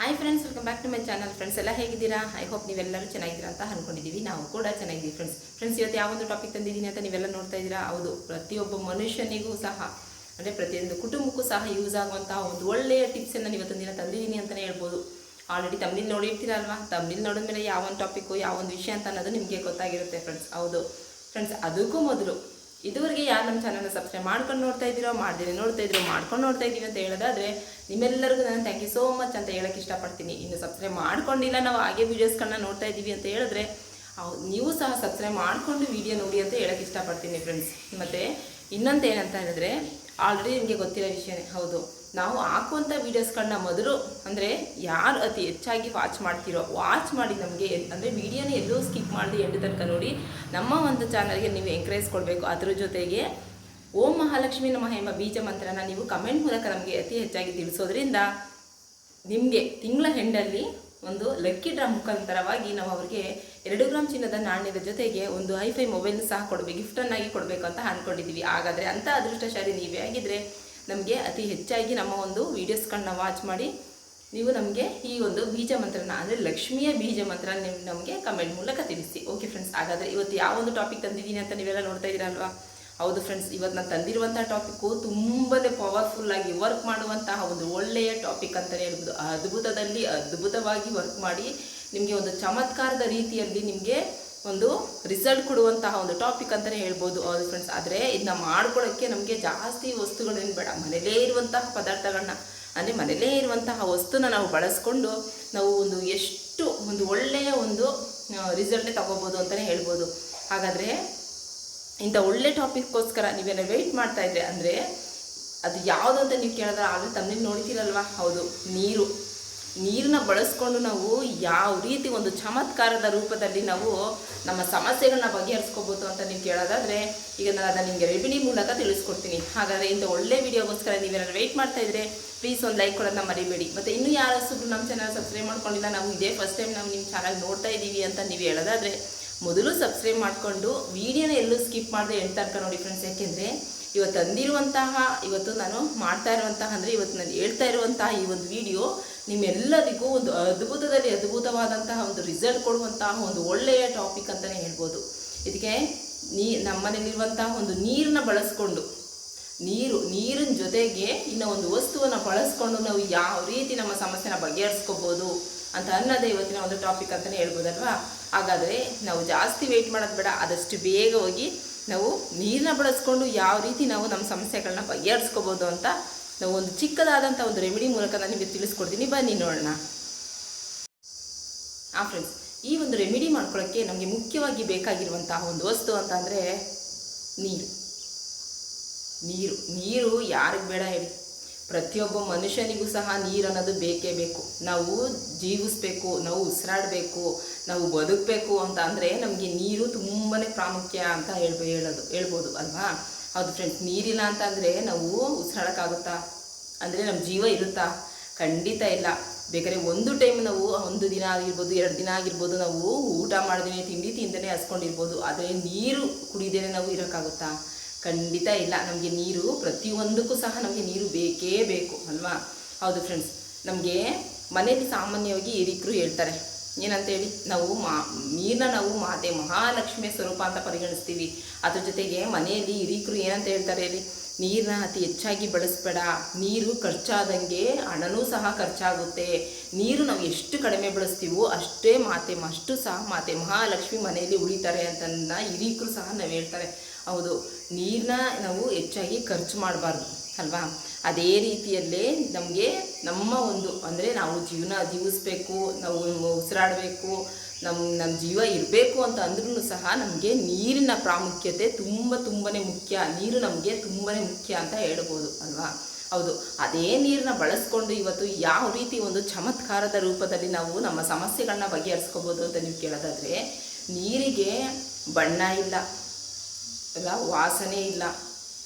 Hi friends welcome back to my channel friends ಎಲ್ಲ ಹೇಗಿದ್ದೀರಾ? I hope ನೀವೆಲ್ಲರೂ ಚೆನ್ನಾಗಿದ್ದೀರಾ ಅಂತ ಅನ್ಕೊಂಡಿದ್ದೀವಿ. ನಾವು ಕೂಡ ಚೆನ್ನಾಗಿದ್ದೀವಿ ಫ್ರೆಂಡ್ಸ್ ಫ್ರೆಂಡ್ಸ್ ಇವತ್ತು ಯಾವೊಂದು ಟಾಪಿಕ್ ತಂದಿದ್ದೀನಿ ಅಂತ ನೀವೆಲ್ಲ ನೋಡ್ತಾ ಇದ್ದೀರಾ? ಹೌದು, ಪ್ರತಿಯೊಬ್ಬ ಮನುಷ್ಯನಿಗೂ ಸಹ, ಅಂದರೆ ಪ್ರತಿಯೊಂದು ಕುಟುಂಬಕ್ಕೂ ಸಹ ಯೂಸ್ ಆಗುವಂತಹ ಒಂದು ಒಳ್ಳೆಯ ಟಿಪ್ಸನ್ನು ಇವತ್ತು ದಿನ ತಂದಿದ್ದೀನಿ ಅಂತಲೇ ಹೇಳ್ಬೋದು. ಆಲ್ರೆಡಿ ತಮ್ಮಿಲ್ ನೋಡಿರ್ತೀರಲ್ವಾ ನೋಡಿದ ನೋಡಿದ್ಮೇಲೆ ಯಾವ ಒಂದು ಟಾಪಿಕ್ಕು ಯಾವ ಒಂದು ವಿಷಯ ಅಂತ ಅನ್ನೋದು ನಿಮಗೆ ಗೊತ್ತಾಗಿರುತ್ತೆ ಫ್ರೆಂಡ್ಸ್ ಹೌದು. ಫ್ರೆಂಡ್ಸ್ ಅದಕ್ಕೂ ಮೊದಲು ಇದುವರೆಗೆ ಯಾರು ನಮ್ಮ ಚಾನಲ್ನ ಸಬ್ಸ್ಕ್ರೈಬ್ ಮಾಡ್ಕೊಂಡು ನೋಡ್ತಾ ಇದ್ದೀರೋ, ಮಾಡ್ದೇನೆ ನೋಡ್ತಾ ಇದ್ದೀರೋ ಮಾಡ್ಕೊಂಡು ನೋಡ್ತಾ ಇದ್ದೀವಿ ಅಂತ ಹೇಳೋದಾದ್ರೆ ನಿಮ್ಮೆಲ್ಲರಿಗೂ ನಾನು ಥ್ಯಾಂಕ್ ಯು ಸೋ ಮಚ್ ಅಂತ ಹೇಳಕ್ಕೆ ಇಷ್ಟಪಡ್ತೀನಿ. ಇನ್ನು ಸಬ್ಸ್ಕ್ರೈಬ್ ಮಾಡ್ಕೊಂಡಿಲ್ಲ ನಾವು ಹಾಗೆ ವೀಡಿಯೋಸ್ಗಳನ್ನ ನೋಡ್ತಾ ಇದ್ದೀವಿ ಅಂತ ಹೇಳಿದ್ರೆ ನೀವು ಸಹ ಸಬ್ಸ್ಕ್ರೈಬ್ ಮಾಡಿಕೊಂಡು ವಿಡಿಯೋ ನೋಡಿ ಅಂತ ಹೇಳಕ್ಕೆ ಇಷ್ಟಪಡ್ತೀನಿ ಫ್ರೆಂಡ್ಸ್ ಮತ್ತು ಇನ್ನೊಂದು ಏನಂತ ಹೇಳಿದ್ರೆ ಆಲ್ರೆಡಿ ನಿಮಗೆ ಗೊತ್ತಿರೋ ವಿಷಯನೇ, ಹೌದು. ನಾವು ಹಾಕುವಂಥ ವೀಡಿಯೋಸ್ಗಳನ್ನ ಮೊದಲು ಅಂದರೆ ಯಾರು ಅತಿ ಹೆಚ್ಚಾಗಿ ವಾಚ್ ಮಾಡ್ತೀರೋ ವಾಚ್ ಮಾಡಿ ನಮಗೆ ಅಂದರೆ ವೀಡಿಯೋನೇ ಎಲ್ಲೂ ಸ್ಕಿಪ್ ಮಾಡಿದೆ ಎಂಟು ತನಕ ನೋಡಿ ನಮ್ಮ ಒಂದು ಚಾನಲ್ಗೆ ನೀವು ಎಂಕರೇಜ್ ಕೊಡಬೇಕು. ಅದ್ರ ಜೊತೆಗೆ ಓಂ ಮಹಾಲಕ್ಷ್ಮಿ ನಮ್ಮ ಎಂಬ ಬೀಜ ಮಂತ್ರನ ನೀವು ಕಮೆಂಟ್ ಮೂಲಕ ನಮಗೆ ಅತಿ ಹೆಚ್ಚಾಗಿ ತಿಳಿಸೋದ್ರಿಂದ ನಿಮಗೆ ತಿಂಗಳ ಹೆಂಡಲ್ಲಿ ಒಂದು ಲಕ್ಕಿ ಡ್ರಾ ಮುಖಾಂತರವಾಗಿ ನಾವು ಅವರಿಗೆ ಎರಡು ಗ್ರಾಮ್ ಚಿನ್ನದ ನಾಣ್ಯದ ಜೊತೆಗೆ ಒಂದು ಐಫೈ ಮೊಬೈಲ್ ಸಹ ಕೊಡಬೇಕು ಗಿಫ್ಟನ್ನಾಗಿ ಕೊಡಬೇಕು ಅಂತ ಅಂದ್ಕೊಂಡಿದ್ದೀವಿ ಹಾಗಾದರೆ ಅಂಥ ಅದೃಷ್ಟಶಾಲಿ ನೀವೇ ಆಗಿದ್ದರೆ ನಮಗೆ ಅತಿ ಹೆಚ್ಚಾಗಿ ನಮ್ಮ ಒಂದು ವೀಡಿಯೋಸ್ಗಳನ್ನ ವಾಚ್ ಮಾಡಿ ನೀವು ನಮಗೆ ಈ ಒಂದು ಬೀಜ ಮಂತ್ರನ, ಅಂದರೆ ಲಕ್ಷ್ಮಿಯ ಬೀಜ ಮಂತ್ರ ನೀವು ನಮಗೆ ಕಮೆಂಟ್ ಮೂಲಕ ತಿಳಿಸಿ. ಓಕೆ ಫ್ರೆಂಡ್ಸ್ ಹಾಗಾದರೆ ಇವತ್ತು ಯಾವ ಒಂದು ಟಾಪಿಕ್ ತಂದಿದ್ದೀನಿ ಅಂತ ನೀವೆಲ್ಲ ನೋಡ್ತಾ ಇದ್ದೀರಲ್ವಾ? ಹೌದು ಫ್ರೆಂಡ್ಸ್ ಇವತ್ತು ನಾನು ತಂದಿರುವಂಥ ಟಾಪಿಕ್ಕು ತುಂಬಾ ಪವರ್ಫುಲ್ಲಾಗಿ ವರ್ಕ್ ಮಾಡುವಂತಹ ಒಂದು ಒಳ್ಳೆಯ ಟಾಪಿಕ್ ಅಂತಲೇ ಹೇಳ್ಬೋದು. ಅದ್ಭುತದಲ್ಲಿ ಅದ್ಭುತವಾಗಿ ವರ್ಕ್ ಮಾಡಿ ನಿಮಗೆ ಒಂದು ಚಮತ್ಕಾರದ ರೀತಿಯಲ್ಲಿ ನಿಮಗೆ ಒಂದು ರಿಸಲ್ಟ್ ಕೊಡುವಂತಹ ಒಂದು ಟಾಪಿಕ್ ಅಂತಲೇ ಹೇಳ್ಬೋದು ಹೌದು ಫ್ರೆಂಡ್ಸ್ ಆದರೆ ಇದನ್ನ ಮಾಡ್ಕೊಳ್ಳೋಕ್ಕೆ ನಮಗೆ ಜಾಸ್ತಿ ವಸ್ತುಗಳೇನು ಬೇಡ. ಮನೇಲೇ ಇರುವಂತಹ ಪದಾರ್ಥಗಳನ್ನ ಅಂದರೆ ಮನೇಲೇ ಇರುವಂತಹ ವಸ್ತುನ ನಾವು ಬಳಸ್ಕೊಂಡು ನಾವು ಒಂದು ಎಷ್ಟು, ಒಂದು ಒಳ್ಳೆಯ ಒಂದು ರಿಸಲ್ಟ್ನೇ ತಗೋಬೋದು ಅಂತಲೇ ಹೇಳ್ಬೋದು. ಹಾಗಾದರೆ ಇಂಥ ಒಳ್ಳೆ ಟಾಪಿಕ್ಗೋಸ್ಕರ ನೀವೆಲ್ಲ ವೆಯ್ಟ್ ಮಾಡ್ತಾ ಇದ್ರೆ, ಅಂದರೆ ಅದು ಯಾವುದು ಅಂತ ನೀವು ಕೇಳಿದ್ರೆ ಆಗಲೇ ತಮ್ಮಲ್ಲಿ ನೋಡ್ತೀರಲ್ವಾ ಹೌದು, ನೀರು. ನೀರನ್ನ ಬಳಸ್ಕೊಂಡು ನಾವು ಯಾವ ರೀತಿ ಒಂದು ಚಮತ್ಕಾರದ ರೂಪದಲ್ಲಿ ನಾವು ನಮ್ಮ ಸಮಸ್ಯೆಗಳನ್ನ ಬಗೆಹರಿಸ್ಕೋಬೋದು ಅಂತ ನೀವು ಕೇಳೋದಾದ್ರೆ, ಈಗ ನಾನು ಅದನ್ನು ನಿಮಗೆ ರೆಬಿನಿ ಮೂಲಕ ತಿಳಿಸ್ಕೊಡ್ತೀನಿ. ಹಾಗಾದರೆ ಇಂಥ ಒಳ್ಳೆ ವಿಡಿಯೋಗೋಸ್ಕರ ನೀವೇನಾದ್ರು ವೆಯ್ಟ್ ಮಾಡ್ತಾ ಇದ್ರೆ ಪ್ಲೀಸ್ ಒಂದು ಲೈಕ್ ಕೊಡೋದನ್ನ ಮರಿಬೇಡಿ. ಮತ್ತು ಇನ್ನೂ ಯಾರು ಸುಬ್ರು ನಮ್ಮ ಚಾನಲ್ ಸಬ್ಸ್ಕ್ರೈಬ್ ಮಾಡ್ಕೊಂಡಿಲ್ಲ, ನಾವು ಇದೇ ಫಸ್ಟ್ ಟೈಮ್ ನಾವು ನಿಮ್ಮ ಚಾನಲ್ ನೋಡ್ತಾ ಇದ್ದೀವಿ ಅಂತ ನೀವು ಹೇಳೋದಾದ್ರೆ, ಮೊದಲು ಸಬ್ಸ್ಕ್ರೈಬ್ ಮಾಡಿಕೊಂಡು ವಿಡಿಯೋನ ಎಲ್ಲೂ ಸ್ಕಿಪ್ ಮಾಡಿದೆ ಎಂಟು ನೋಡಿ ಫ್ರೆಂಡ್ಸ್ ಯಾಕೆಂದರೆ ಇವತ್ತು ಅಂದಿರುವಂತಹ ಇವತ್ತು ನಾನು ಮಾಡ್ತಾ ಇರುವಂತಹ ಅಂದರೆ ಇವತ್ತು ನಾನು ಹೇಳ್ತಾ ಇರುವಂತಹ ಈ ಒಂದು ವಿಡಿಯೋ ನಿಮ್ಮೆಲ್ಲರಿಗೂ ಒಂದು ಅದ್ಭುತದಲ್ಲಿ ಅದ್ಭುತವಾದಂತಹ ಒಂದು ರಿಸಲ್ಟ್ ಕೊಡುವಂತಹ ಒಂದು ಒಳ್ಳೆಯ ಟಾಪಿಕ್ ಅಂತಲೇ ಹೇಳ್ಬೋದು. ಇದಕ್ಕೆ ನೀ, ನಮ್ಮನೇಲಿರುವಂತಹ ಒಂದು ನೀರನ್ನ ಬಳಸ್ಕೊಂಡು, ನೀರು, ನೀರಿನ ಜೊತೆಗೆ ಇನ್ನು ಒಂದು ವಸ್ತುವನ್ನು ಬಳಸ್ಕೊಂಡು ನಾವು ಯಾವ ರೀತಿ ನಮ್ಮ ಸಮಸ್ಯೆನ ಬಗೆಹರಿಸ್ಕೋಬೋದು ಅಂತ ಅನ್ನೋದೇ ಇವತ್ತಿನ ಒಂದು ಟಾಪಿಕ್ ಅಂತಲೇ ಹೇಳ್ಬೋದಲ್ವಾ? ಹಾಗಾದರೆ ನಾವು ಜಾಸ್ತಿ ವೆಯ್ಟ್ ಮಾಡೋದು ಬೇಡ, ಆದಷ್ಟು ಬೇಗ ಹೋಗಿ ನಾವು ನೀರನ್ನ ಬಳಸ್ಕೊಂಡು ಯಾವ ರೀತಿ ನಾವು ನಮ್ಮ ಸಮಸ್ಯೆಗಳನ್ನ ಬಗೆಹರಿಸ್ಕೋಬೋದು ಅಂತ ನಾವು ಒಂದು ಚಿಕ್ಕದಾದಂಥ ಒಂದು ರೆಮಿಡಿ ಮೂಲಕ ನಾನು ನಿಮಗೆ ತಿಳಿಸ್ಕೊಡ್ತೀನಿ. ಬನ್ನಿ ನೋಡೋಣ. ಆ ಫ್ರೆಂಡ್ಸ್ ಈ ಒಂದು ರೆಮಿಡಿ ಮಾಡ್ಕೊಳ್ಳೋಕ್ಕೆ ನಮಗೆ ಮುಖ್ಯವಾಗಿ ಬೇಕಾಗಿರುವಂತಹ ಒಂದು ವಸ್ತು ಅಂತ ನೀರು. ನೀರು. ನೀರು ಯಾರಿಗೆ ಬೇಡ ಹೇಳಿ. ಪ್ರತಿಯೊಬ್ಬ ಮನುಷ್ಯನಿಗೂ ಸಹ ನೀರು ಅನ್ನೋದು ಬೇಕೇ ಬೇಕು. ನಾವು ಜೀವಿಸ್ಬೇಕು, ನಾವು ಉಸಿರಾಡಬೇಕು, ನಾವು ಬದುಕಬೇಕು ಅಂತ ಅಂದರೆ ನಮಗೆ ನೀರು ತುಂಬಾ ಪ್ರಾಮುಖ್ಯ ಅಂತ ಹೇಳ್ಬೋ ಹೇಳೋದು ಹೇಳ್ಬೋದು ಅಲ್ವಾ? ಹೌದು ಫ್ರೆಂಡ್ಸ್ ನೀರಿಲ್ಲ ಅಂತಂದರೆ ನಾವು ಉಸಿರಾಡೋಕ್ಕಾಗುತ್ತಾ? ಅಂದರೆ ನಮ್ಮ ಜೀವ ಇರುತ್ತಾ? ಖಂಡಿತ ಇಲ್ಲ. ಬೇಕಾದ್ರೆ ಒಂದು ಟೈಮ್ ನಾವು, ಒಂದು ದಿನ ಆಗಿರ್ಬೋದು, ಎರಡು ದಿನ ಆಗಿರ್ಬೋದು ನಾವು ಊಟ ಮಾಡ್ದೇ ತಿಂಡಿ ತಿಂದೇ ಹಸ್ಕೊಂಡಿರ್ಬೋದು. ಆದರೆ ನೀರು ಕುಡಿದೇನೆ ನಾವು ಇರೋಕ್ಕಾಗುತ್ತಾ? ಖಂಡಿತ ಇಲ್ಲ. ನಮಗೆ ನೀರು ಪ್ರತಿಯೊಂದಕ್ಕೂ ಸಹ ನಮಗೆ ನೀರು ಬೇಕೇ ಬೇಕು, ಅಲ್ವಾ? ಹೌದು ಫ್ರೆಂಡ್ಸ್ ನಮಗೆ ಮನೆಯಲ್ಲಿ ಸಾಮಾನ್ಯವಾಗಿ ಹಿರಿಕರು ಹೇಳ್ತಾರೆ. ಏನಂತ ಹೇಳಿ ನಾವು ಮಾ ನೀರನ್ನ ನಾವು ಮಾತೆ ಮಹಾಲಕ್ಷ್ಮಿಯ ಸ್ವರೂಪ ಅಂತ ಪರಿಗಣಿಸ್ತೀವಿ. ಅದ್ರ ಜೊತೆಗೆ ಮನೆಯಲ್ಲಿ ಹಿರಿಕರು ಏನಂತ ಹೇಳ್ತಾರೆ ಹೇಳಿ? ನೀರನ್ನ ಅತಿ ಹೆಚ್ಚಾಗಿ ಬಳಸಬೇಡ. ನೀರು ಖರ್ಚಾದಂಗೆ ಹಣನೂ ಸಹ ಖರ್ಚಾಗುತ್ತೆ. ನೀರು ನಾವು ಎಷ್ಟು ಕಡಿಮೆ ಬಳಸ್ತೀವೋ ಅಷ್ಟೇ ಮಾತೆ ಅಷ್ಟು ಸಹ ಮಾತೆ ಮಹಾಲಕ್ಷ್ಮಿ ಮನೆಯಲ್ಲಿ ಉಳಿತಾರೆ ಅಂತಂದ ಹಿರೀಕರು ಸಹ ನಾವು ಹೇಳ್ತಾರೆ. ಹೌದು, ನೀರನ್ನ ನಾವು ಹೆಚ್ಚಾಗಿ ಖರ್ಚು ಮಾಡಬಾರ್ದು, ಅಲ್ವಾ? ಅದೇ ರೀತಿಯಲ್ಲೇ ನಮಗೆ ನಮ್ಮ ಒಂದು, ಅಂದರೆ ನಾವು ಜೀವನ ಜೀವಿಸ್ಬೇಕು, ನಾವು ಉಸಿರಾಡಬೇಕು ನಮ್ಮ ನಮ್ಮ ಜೀವ ಇರಬೇಕು ಅಂತ ಅಂದ್ರೂ ಸಹ ನಮಗೆ ನೀರಿನ ಪ್ರಾಮುಖ್ಯತೆ ತುಂಬ ತುಂಬಾ ಮುಖ್ಯ. ನೀರು ನಮಗೆ ತುಂಬಾ ಮುಖ್ಯ ಅಂತ ಹೇಳ್ಬೋದು, ಅಲ್ವಾ? ಹೌದು. ಅದೇ ನೀರನ್ನ ಬಳಸ್ಕೊಂಡು ಇವತ್ತು ಯಾವ ರೀತಿ ಒಂದು ಚಮತ್ಕಾರದ ರೂಪದಲ್ಲಿ ನಾವು ನಮ್ಮ ಸಮಸ್ಯೆಗಳನ್ನ ಬಗೆಹರಿಸ್ಕೋಬೋದು ಅಂತ ನೀವು ಕೇಳೋದಾದರೆ, ನೀರಿಗೆ ಬಣ್ಣ ಇಲ್ಲ ಅಲ್ಲ ವಾಸನೆ ಇಲ್ಲ,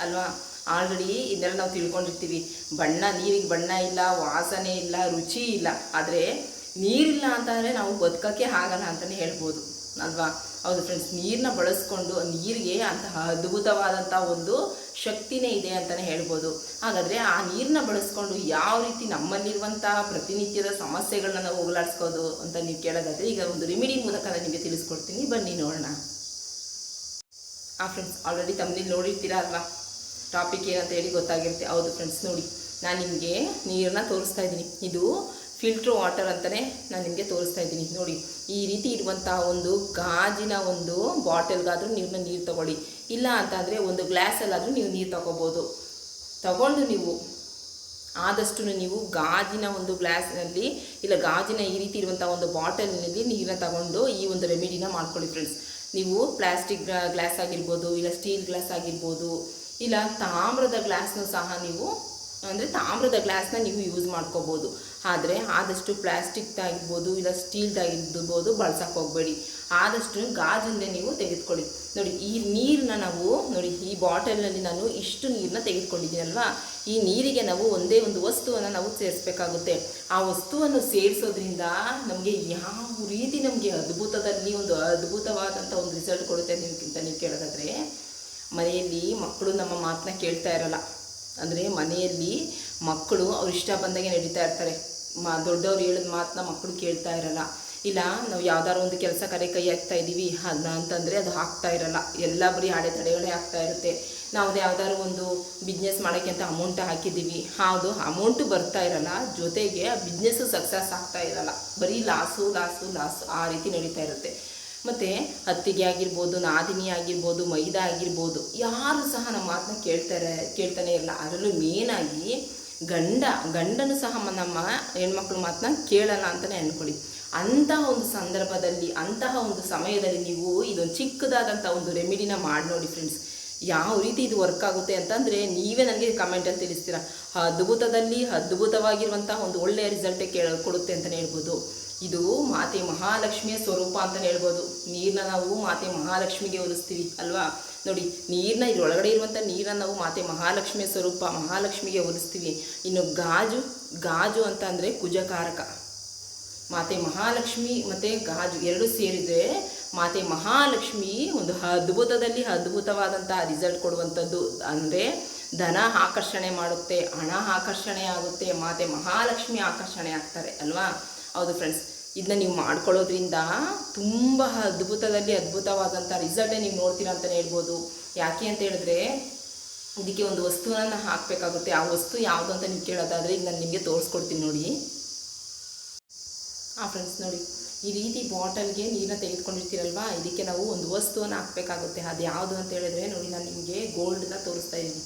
ಅಲ್ವಾ? ಆಲ್ರೆಡಿ ಇದೆಲ್ಲ ನಾವು ತಿಳ್ಕೊಂಡಿರ್ತೀವಿ. ಬಣ್ಣ, ನೀರಿಗೆ ಬಣ್ಣ ಇಲ್ಲ, ವಾಸನೆ ಇಲ್ಲ, ರುಚಿ ಇಲ್ಲ. ಆದರೆ ನೀರಿಲ್ಲ ಅಂತಂದರೆ ನಾವು ಬದುಕೋಕ್ಕೆ ಆಗಲ್ಲ ಅಂತಲೇ ಹೇಳ್ಬೋದು. ಅಲ್ವಾ? ಹೌದು ಫ್ರೆಂಡ್ಸ್ ನೀರನ್ನ ಬಳಸ್ಕೊಂಡು ನೀರಿಗೆ ಅಂತಹ ಅದ್ಭುತವಾದಂಥ ಒಂದು ಶಕ್ತಿನೇ ಇದೆ ಅಂತಲೇ ಹೇಳ್ಬೋದು. ಹಾಗಾದರೆ ಆ ನೀರನ್ನ ಬಳಸ್ಕೊಂಡು ಯಾವ ರೀತಿ ನಮ್ಮಲ್ಲಿರುವಂತಹ ಪ್ರತಿನಿತ್ಯದ ಸಮಸ್ಯೆಗಳನ್ನ ನಾವು ಹೋಗಲಾಡಿಸ್ಕೋದು ಅಂತ ನೀವು ಕೇಳೋದಾದರೆ ಈಗ ಒಂದು ರೆಮಿಡಿ ಮೂಲಕ ನಾನು ನಿಮಗೆ ತಿಳಿಸ್ಕೊಡ್ತೀನಿ. ಬನ್ನಿ ನೋಡೋಣ. ಆ ಫ್ರೆಂಡ್ಸ್ ಆಲ್ರೆಡಿ ತಮ್ಮಲ್ಲಿ ನೋಡಿರ್ತೀರಾ ಅಲ್ವಾ? ಟಾಪಿಕ್ ಏನಂತ ಹೇಳಿ ಗೊತ್ತಾಗಿರುತ್ತೆ. ಹೌದು ಫ್ರೆಂಡ್ಸ್ ನೋಡಿ. ನಾನು ನಿಮಗೆ ನೀರನ್ನ ತೋರಿಸ್ತಾ ಇದ್ದೀನಿ. ಇದು ಫಿಲ್ಟ್ರ್ ವಾಟರ್ ಅಂತಲೇ ನಾನು ನಿಮಗೆ ತೋರಿಸ್ತಾ ಇದ್ದೀನಿ. ನೋಡಿ, ಈ ರೀತಿ ಇರುವಂಥ ಒಂದು ಗಾಜಿನ ಒಂದು ಬಾಟಲ್ಗಾದರೂ ನೀರನ್ನ ನೀರು ತಗೊಳ್ಳಿ. ಇಲ್ಲ ಅಂತಂದರೆ ಒಂದು ಗ್ಲಾಸಲ್ಲಾದರೂ ನೀವು ನೀರು ತಗೋಬೋದು. ತಗೊಂಡು ನೀವು ಆದಷ್ಟು ನೀವು ಗಾಜಿನ ಒಂದು ಗ್ಲಾಸ್ನಲ್ಲಿ ಇಲ್ಲ ಗಾಜಿನ ಈ ರೀತಿ ಇರುವಂಥ ಒಂದು ಬಾಟಲ್ನಲ್ಲಿ ನೀರನ್ನ ತಗೊಂಡು ಈ ಒಂದು ರೆಮಿಡಿನ ಮಾಡ್ಕೊಳ್ಳಿ ಫ್ರೆಂಡ್ಸ್ ನೀವು ಪ್ಲಾಸ್ಟಿಕ್ ಗ್ಲಾಸ್ ಆಗಿರ್ಬೋದು ಇಲ್ಲ ಸ್ಟೀಲ್ ಗ್ಲಾಸ್ ಆಗಿರ್ಬೋದು ಇಲ್ಲ, ತಾಮ್ರದ ಗ್ಲಾಸ್ನು ಸಹ ನೀವು, ಅಂದರೆ ತಾಮ್ರದ ಗ್ಲಾಸ್ನ ನೀವು ಯೂಸ್ ಮಾಡ್ಕೋಬೋದು. ಆದರೆ ಆದಷ್ಟು ಪ್ಲಾಸ್ಟಿಕ್ ಆಗಿರ್ಬೋದು ಇಲ್ಲ ಸ್ಟೀಲ್ದಾಗಿರ್ಬೋದು ಬಳಸಕ್ಕೆ ಹೋಗಬೇಡಿ. ಆದಷ್ಟು ಗಾಜಿಂದ ನೀವು ತೆಗೆದುಕೊಳ್ಳಿ. ನೋಡಿ, ಈ ನೀರನ್ನ ನಾವು, ನೋಡಿ, ಈ ಬಾಟಲ್ನಲ್ಲಿ ನಾನು ಇಷ್ಟು ನೀರನ್ನ ತೆಗೆದುಕೊಂಡಿದ್ದೀನಲ್ವಾ ಈ ನೀರಿಗೆ ನಾವು ಒಂದೇ ಒಂದು ವಸ್ತುವನ್ನು ನಾವು ಸೇರಿಸ್ಬೇಕಾಗುತ್ತೆ. ಆ ವಸ್ತುವನ್ನು ಸೇರಿಸೋದ್ರಿಂದ ನಮಗೆ ಯಾವ ರೀತಿ ನಮಗೆ ಅದ್ಭುತದಲ್ಲಿ ಒಂದು ಅದ್ಭುತವಾದಂಥ ಒಂದು ರಿಸಲ್ಟ್ ಕೊಡುತ್ತೆ ನಿಮ್ಗಿಂತ ನೀವು ಕೇಳೋದಾದರೆ ಮನೆಯಲ್ಲಿ ಮಕ್ಕಳು ನಮ್ಮ ಮಾತನ್ನ ಕೇಳ್ತಾ ಇರಲ್ಲ. ಅಂದರೆ ಮನೆಯಲ್ಲಿ ಮಕ್ಕಳು ಅವ್ರ ಇಷ್ಟ ಬಂದಾಗೆ ನಡೀತಾ ಇರ್ತಾರೆ. ಮಾ, ದೊಡ್ಡವ್ರು ಹೇಳಿದ ಮಾತನ್ನ ಮಕ್ಕಳು ಕೇಳ್ತಾ ಇರಲ್ಲ. ಇಲ್ಲ, ನಾವು ಯಾವ್ದಾರು ಒಂದು ಕೆಲಸ ಕರೆ ಕೈ ಹಾಕ್ತಾ ಇದ್ದೀವಿ ಅದನ್ನ ಅಂತಂದರೆ ಅದು ಹಾಕ್ತಾ ಇರಲ್ಲ. ಎಲ್ಲ ಬರೀ ಅಡೆತಡೆಗಳೇ ಆಗ್ತಾ ಇರುತ್ತೆ. ನಾವು ಯಾವ್ದಾದ್ರು ಒಂದು ಬಿಸ್ನೆಸ್ ಮಾಡೋಕ್ಕೆ ಅಂತ ಅಮೌಂಟ್ ಹಾಕಿದ್ದೀವಿ. ಅದು ಅಮೌಂಟು ಬರ್ತಾ ಇರಲ್ಲ. ಜೊತೆಗೆ ಆ ಬಿಸ್ನೆಸ್ಸು ಸಕ್ಸಸ್ ಆಗ್ತಾ ಇರಲ್ಲ. ಬರೀ ಲಾಸು ಲಾಸು ಲಾಸು ಆ ರೀತಿ ನಡೀತಾ ಇರುತ್ತೆ. ಮತ್ತು ಹತ್ತಿಗೆ ಆಗಿರ್ಬೋದು, ನಾದಿನಿ ಆಗಿರ್ಬೋದು, ಮೈದಾ ಆಗಿರ್ಬೋದು, ಯಾರು ಸಹ ನಮ್ಮ ಮಾತನ್ನ ಕೇಳ್ತಾರೆ, ಕೇಳ್ತಾನೆ ಇರಲ್ಲ ಅದರಲ್ಲೂ ಮೇನಾಗಿ ಗಂಡ, ಗಂಡನು ಸಹ ನಮ್ಮ ಹೆಣ್ಮಕ್ಳು ಮಾತನ್ನ ಕೇಳಲ್ಲ ಅಂತಲೇ ಅಂದ್ಕೊಳ್ಳಿ ಅಂತಹ ಒಂದು ಸಂದರ್ಭದಲ್ಲಿ, ಅಂತಹ ಒಂದು ಸಮಯದಲ್ಲಿ ನೀವು ಇದೊಂದು ಚಿಕ್ಕದಾದಂಥ ಒಂದು ರೆಮಿಡಿನ ಮಾಡಿ ನೋಡಿ ಫ್ರೆಂಡ್ಸ್ ಯಾವ ರೀತಿ ಇದು ವರ್ಕ್ ಆಗುತ್ತೆ ಅಂತಂದರೆ ನೀವೇ ನನಗೆ ಕಮೆಂಟಲ್ಲಿ ತಿಳಿಸ್ತೀರಾ. ಅದ್ಭುತದಲ್ಲಿ ಅದ್ಭುತವಾಗಿರುವಂಥ ಒಂದು ಒಳ್ಳೆಯ ರಿಸಲ್ಟೇ ಕೇಳ, ಕೊಡುತ್ತೆ ಅಂತಲೇ ಹೇಳ್ಬೋದು. ಇದು ಮಾತೆ ಮಹಾಲಕ್ಷ್ಮಿಯ ಸ್ವರೂಪ ಅಂತ ಹೇಳ್ಬೋದು. ನೀರನ್ನ ನಾವು ಮಾತೆ ಮಹಾಲಕ್ಷ್ಮಿಗೆ ಹೋಲಿಸ್ತೀವಿ, ಅಲ್ವಾ? ನೋಡಿ ನೀರನ್ನ ಇದರೊಳಗಡೆ ಇರುವಂಥ ನೀರನ್ನ ನಾವು ಮಾತೆ ಮಹಾಲಕ್ಷ್ಮಿಯ ಸ್ವರೂಪ, ಮಹಾಲಕ್ಷ್ಮಿಗೆ ಹೋಲಿಸ್ತೀವಿ. ಇನ್ನು ಗಾಜು ಗಾಜು ಅಂತ ಅಂದರೆ ಕುಜಕಾರಕ. ಮಾತೆ ಮಹಾಲಕ್ಷ್ಮಿ ಮತ್ತು ಗಾಜು ಎರಡು ಸೇರಿದರೆ ಮಾತೆ ಮಹಾಲಕ್ಷ್ಮಿ ಒಂದು ಅದ್ಭುತದಲ್ಲಿ ಅದ್ಭುತವಾದಂಥ ರಿಸಲ್ಟ್ ಕೊಡುವಂಥದ್ದು ಅಂದರೆ ಧನ ಆಕರ್ಷಣೆ ಮಾಡುತ್ತೆ, ಹಣ ಆಕರ್ಷಣೆ ಆಗುತ್ತೆ, ಮಾತೆ ಮಹಾಲಕ್ಷ್ಮಿ ಆಕರ್ಷಣೆ ಆಗ್ತಾರೆ, ಅಲ್ವಾ? ಹೌದು ಫ್ರೆಂಡ್ಸ್ ಇದನ್ನ ನೀವು ಮಾಡ್ಕೊಳ್ಳೋದ್ರಿಂದ ತುಂಬ ಅದ್ಭುತದಲ್ಲಿ ಅದ್ಭುತವಾದಂಥ ರಿಸಲ್ಟೇ ನೀವು ನೋಡ್ತೀರಾ ಅಂತಲೇ ಹೇಳ್ಬೋದು. ಯಾಕೆ ಅಂತ ಹೇಳಿದ್ರೆ, ಇದಕ್ಕೆ ಒಂದು ವಸ್ತುವನ್ನು ಹಾಕಬೇಕಾಗುತ್ತೆ. ಆ ವಸ್ತು ಯಾವುದು ಅಂತ ನೀವು ಕೇಳೋದಾದರೆ ಈಗ ನಾನು ನಿಮಗೆ ತೋರಿಸ್ಕೊಡ್ತೀನಿ ನೋಡಿ. ಹಾಂ ಫ್ರೆಂಡ್ಸ್ ನೋಡಿ, ಈ ರೀತಿ ಬಾಟಲ್ಗೆ ನೀರನ್ನ ತೆಗೆದುಕೊಂಡಿರ್ತೀರಲ್ವಾ? ಇದಕ್ಕೆ ನಾವು ಒಂದು ವಸ್ತುವನ್ನು ಹಾಕಬೇಕಾಗುತ್ತೆ. ಅದು ಯಾವುದು ಅಂತ ಹೇಳಿದ್ರೆ ನೋಡಿ, ನಾನು ನಿಮಗೆ ಗೋಲ್ಡನ್ನ ತೋರಿಸ್ತಾ ಇದ್ದೀನಿ.